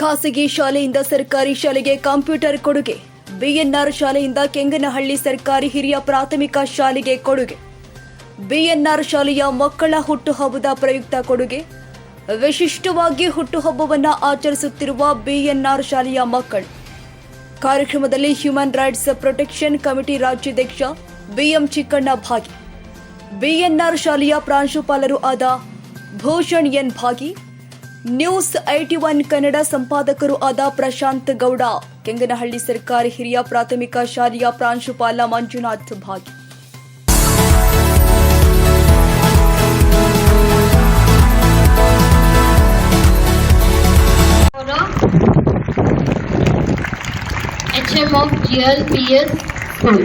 ಖಾಸಗಿ ಶಾಲೆಯಿಂದ ಸರ್ಕಾರಿ ಶಾಲೆಗೆ ಕಂಪ್ಯೂಟರ್ ಕೊಡುಗೆ. ಬಿಎನ್ಆರ್ ಶಾಲೆಯಿಂದ ಕೆಂಗನಹಳ್ಳಿ ಸರ್ಕಾರಿ ಹಿರಿಯ ಪ್ರಾಥಮಿಕ ಶಾಲೆಗೆ ಕೊಡುಗೆ. ಬಿಎನ್ಆರ್ ಶಾಲೆಯ ಮಕ್ಕಳ ಹುಟ್ಟುಹಬ್ಬದ ಪ್ರಯುಕ್ತ ಕೊಡುಗೆ. ವಿಶಿಷ್ಟವಾಗಿ ಹುಟ್ಟುಹಬ್ಬವನ್ನು ಆಚರಿಸುತ್ತಿರುವ ಬಿಎನ್ಆರ್ ಶಾಲೆಯ ಮಕ್ಕಳು. ಕಾರ್ಯಕ್ರಮದಲ್ಲಿ ಹ್ಯೂಮನ್ ರೈಟ್ಸ್ ಪ್ರೊಟೆಕ್ಷನ್ ಕಮಿಟಿ ರಾಜ್ಯಾಧ್ಯಕ್ಷ ಬಿಎಂ ಚಿಕ್ಕಣ್ಣ ಭಾಗಿ. ಬಿಎನ್ಆರ್ ಶಾಲೆಯ ಪ್ರಾಂಶುಪಾಲರು ಆದ ಭೂಷಣ್ ಎನ್ ಭಾಗಿ ನ್ಯೂಸ್ ಐಟಿ ಒನ್ ಕನ್ನಡ ಸಂಪಾದಕರು ಆದ ಪ್ರಶಾಂತ್ ಗೌಡ ಕೆಂಗನಹಳ್ಳಿ ಸರ್ಕಾರಿ ಹಿರಿಯ ಪ್ರಾಥಮಿಕ ಶಾಲೆಯ ಪ್ರಾಂಶುಪಾಲ ಮಂಜುನಾಥ್ ಭಾಗಿ HM of GLPS School.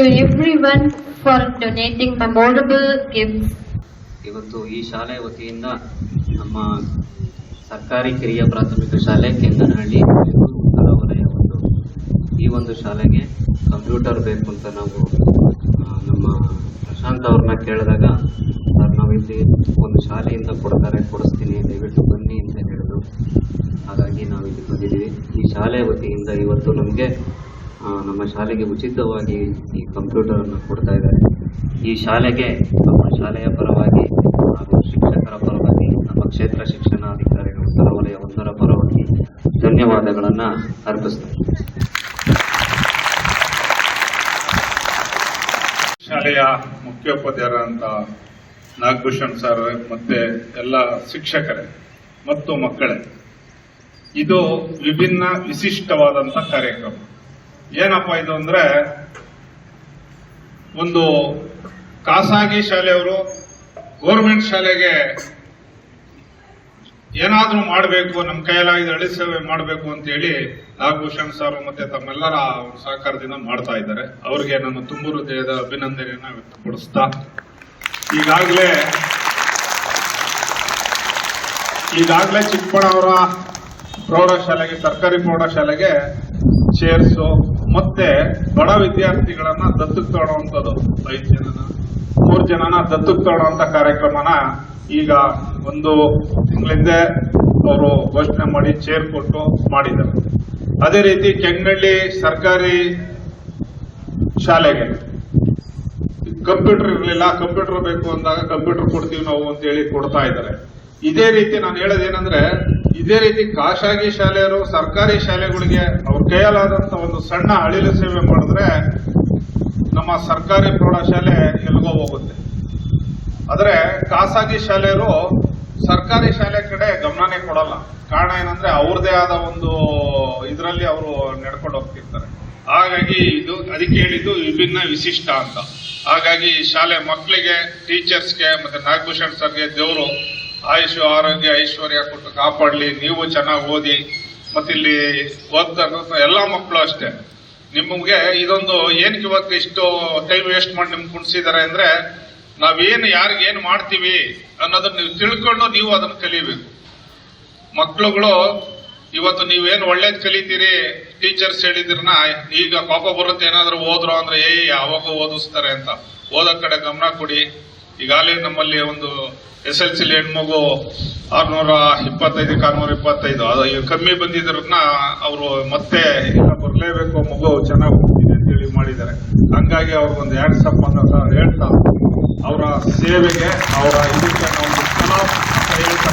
To everyone for donating memorable gifts. ಇವತ್ತು ಈ ಶಾಲೆ ವತಿಯಿಂದ ನಮ್ಮ ಸರ್ಕಾರಿ ಕಿರಿಯ ಪ್ರಾಥಮಿಕ ಶಾಲೆ ಕೆಂಗನಹಳ್ಳಿ ಹೊರವಲಯ ಒಂದು ಈ ಒಂದು ಶಾಲೆಗೆ ಕಂಪ್ಯೂಟರ್ ಬೇಕು ಅಂತ ನಾವು ನಮ್ಮ ಪ್ರಶಾಂತ್ ಅವ್ರನ್ನ ಕೇಳಿದಾಗ, ಸರ್, ನಾವು ಇಲ್ಲಿ ಒಂದು ಶಾಲೆಯಿಂದ ಕೊಡ್ತಾರೆ, ಕೊಡಿಸ್ತೀನಿ, ದಯವಿಟ್ಟು ಬನ್ನಿ ಅಂತ ಹೇಳಿದ್ರು ಹಾಗಾಗಿ ನಾವು ಇಲ್ಲಿ ಬಂದಿದ್ದೀವಿ ಈ ಶಾಲೆ ವತಿಯಿಂದ ಇವತ್ತು ನಮಗೆ ನಮ್ಮ ಶಾಲೆಗೆ ಉಚಿತವಾಗಿ ಈ ಕಂಪ್ಯೂಟರನ್ನು ಕೊಡ್ತಾ ಇದ್ದಾರೆ. ಈ ಶಾಲೆಗೆ, ನಮ್ಮ ಶಾಲೆಯ ಪರವಾಗಿ ಹಾಗೂ ಶಿಕ್ಷಕರ ಪರವಾಗಿ, ನಮ್ಮ ಕ್ಷೇತ್ರ ಶಿಕ್ಷಣಾಧಿಕಾರಿಗಳು ವಲಯ ಒಂದರ ಪರವಾಗಿ ಧನ್ಯವಾದಗಳನ್ನು ಅರ್ಪಿಸ್ತಾರೆ. ಶಾಲೆಯ ಮುಖ್ಯೋಪಾಧ್ಯಾಯರಂತ ನಾಗಭೂಷಣ್ ಸರ್ ಮತ್ತೆ ಎಲ್ಲ ಶಿಕ್ಷಕರೇ ಮತ್ತು ಮಕ್ಕಳೇ, ಇದು ವಿಭಿನ್ನ ವಿಶಿಷ್ಟವಾದಂತ ಕಾರ್ಯಕ್ರಮ. ಏನಪ್ಪ ಇದು ಅಂದ್ರೆ, ಒಂದು ಖಾಸಗಿ ಶಾಲೆಯವರು ಗೋರ್ಮೆಂಟ್ ಶಾಲೆಗೆ ಏನಾದರೂ ಮಾಡಬೇಕು ನಮ್ಮ ಕೈಯಲ್ಲಿ ಹಳ್ಳಿ ಸೇವೆ ಮಾಡಬೇಕು ಅಂತ ಹೇಳಿ ನಾಗಭೂಷಣ್ ಸರ್ ಮತ್ತೆ ತಮ್ಮೆಲ್ಲರ ಸಹಕಾರದಿಂದ ಮಾಡ್ತಾ ಇದ್ದಾರೆ. ಅವ್ರಿಗೆ ನಾನು ತುಂಬ ಹೃದಯದ ಅಭಿನಂದನೆಯನ್ನ ವ್ಯಕ್ತಪಡಿಸ್ತಾ, ಈಗಾಗಲೇ ಈಗಾಗಲೇ ಚಿಕ್ಕಬಳ್ಳಾಪುರ ಪ್ರೌಢಶಾಲೆಗೆ, ಸರ್ಕಾರಿ ಪ್ರೌಢಶಾಲೆಗೆ ಚೇರ್ಸು ಮತ್ತೆ ಬಡ ವಿದ್ಯಾರ್ಥಿಗಳನ್ನ ದತ್ತಕ್ಕೆ ತಗೊಳ್ಳುವಂಥದ್ದು ಐದು ಜನನ, ಮೂರು ಜನನ ದತ್ತಕ್ಕೆ ತಗೊಳ್ಳುವಂತ ಕಾರ್ಯಕ್ರಮನ ಈಗ ಒಂದು ತಿಂಗಳಿಂದೆ ಅವರು ಘೋಷಣೆ ಮಾಡಿ ಚೇರ್ ಕೊಟ್ಟು ಮಾಡಿದ್ದಾರೆ. ಅದೇ ರೀತಿ ಕೆಂಗಳ್ಳಿ ಸರ್ಕಾರಿ ಶಾಲೆಗೆ ಕಂಪ್ಯೂಟರ್ ಇರಲಿಲ್ಲ ಕಂಪ್ಯೂಟರ್ ಬೇಕು ಅಂದಾಗ ಕಂಪ್ಯೂಟರ್ ಕೊಡ್ತೀವಿ ನಾವು ಅಂತ ಹೇಳಿ ಕೊಡ್ತಾ ಇದ್ದಾರೆ. ಇದೇ ರೀತಿ ನಾನು ಹೇಳೋದೇನಂದ್ರೆ ಇದೇ ರೀತಿ ಖಾಸಗಿ ಶಾಲೆಯರು ಸರ್ಕಾರಿ ಶಾಲೆಗಳಿಗೆ ಅವ್ರ ಕೈಯಲ್ಲಾದಂತ ಒಂದು ಸಣ್ಣ ಅಳಿಲು ಸೇವೆ ಮಾಡಿದ್ರೆ ನಮ್ಮ ಸರ್ಕಾರಿ ಪ್ರೌಢಶಾಲೆ ಎಲ್ಗೋ ಹೋಗುತ್ತೆ. ಆದರೆ ಖಾಸಗಿ ಶಾಲೆಯವರು ಸರ್ಕಾರಿ ಶಾಲೆ ಕಡೆ ಗಮನನೇ ಕೊಡಲ್ಲ. ಕಾರಣ ಏನಂದ್ರೆ ಅವ್ರದೇ ಆದ ಒಂದು ಇದರಲ್ಲಿ ಅವರು ನಡ್ಕೊಂಡು ಹೋಗ್ತಿರ್ತಾರೆ. ಹಾಗಾಗಿ ಇದು ಅದಕ್ಕೆ ಹೇಳಿದ್ದು ವಿಭಿನ್ನ ವಿಶಿಷ್ಟ ಅಂತ. ಹಾಗಾಗಿ ಶಾಲೆ ಮಕ್ಕಳಿಗೆ ಟೀಚರ್ಸ್ಗೆ ಮತ್ತೆ ನಾಗಭೂಷಣ್ ಸರ್ಗೆ ದೇವರು ಆಯುಷ್ ಆರೋಗ್ಯ, ಐಶ್ವರ್ಯ ಕೊಟ್ಟು ಕಾಪಾಡಲಿ, ನೀವು ಚೆನ್ನಾಗಿ ಓದಿ, ಮತ್ತಿಲ್ಲಿ ಓದ್ತಾ ಎಲ್ಲ ಮಕ್ಕಳು ಅಷ್ಟೇ. ನಿಮಗೆ ಇದೊಂದು ಏನಕ್ಕೆ ಇವತ್ತು ಇಷ್ಟು ಟೈಮ್ ವೇಸ್ಟ್ ಮಾಡಿ ನಿಮ್ಗೆ ಕುಣಿಸಿದ್ದಾರೆ ಅಂದ್ರೆ ನಾವೇನು ಯಾರಿಗೆ ಏನು ಮಾಡ್ತೀವಿ ಅನ್ನೋದನ್ನ ನೀವು ತಿಳ್ಕೊಂಡು ನೀವು ಅದನ್ನ ಕಲಿಬೇಕು. ಮಕ್ಕಳುಗಳು ಇವತ್ತು ನೀವೇನು ಒಳ್ಳೇದ್ ಕಲಿತೀರಿ ಟೀಚರ್ಸ್ ಹೇಳಿದ್ರನ್ನ ಈಗ ಪಾಪ ಬರುತ್ತೆ, ಏನಾದರೂ ಓದ್ರು ಅಂದ್ರೆ ಏ ಯಾವಾಗ ಓದಿಸ್ತಾರೆ ಅಂತ. ಓದೋ ಕಡೆ ಗಮನ ಕೊಡಿ. ಈಗಾಗಲೇ ನಮ್ಮಲ್ಲಿ ಒಂದು ಎಸ್ ಎಲ್ ಸಿ ಹೆಣ್ಮಗು ಆರ್ನೂರ ಇಪ್ಪತ್ತೈದಕ್ಕೆ ಆರ್ನೂರ ಇಪ್ಪತ್ತೈದು. ಅದು ಕಮ್ಮಿ ಬಂದಿದ್ರನ್ನ ಅವರು ಮತ್ತೆ ಬರಲೇಬೇಕು ಮಗು, ಚೆನ್ನಾಗಿ ಹೋಗ್ತೀನಿ ಅಂತ ಹೇಳಿ ಮಾಡಿದ್ದಾರೆ. ಹಂಗಾಗಿ ಅವ್ರಿಗೊಂದು ಎರಡು ಸಪ್ ಅಂತ ಹೇಳ್ತಾ ಅವರ ಸೇವೆಗೆ, ಅವರ ಇದಕ್ಕೆ ಕ್ಷಣ ಹೇಳ್ತಾ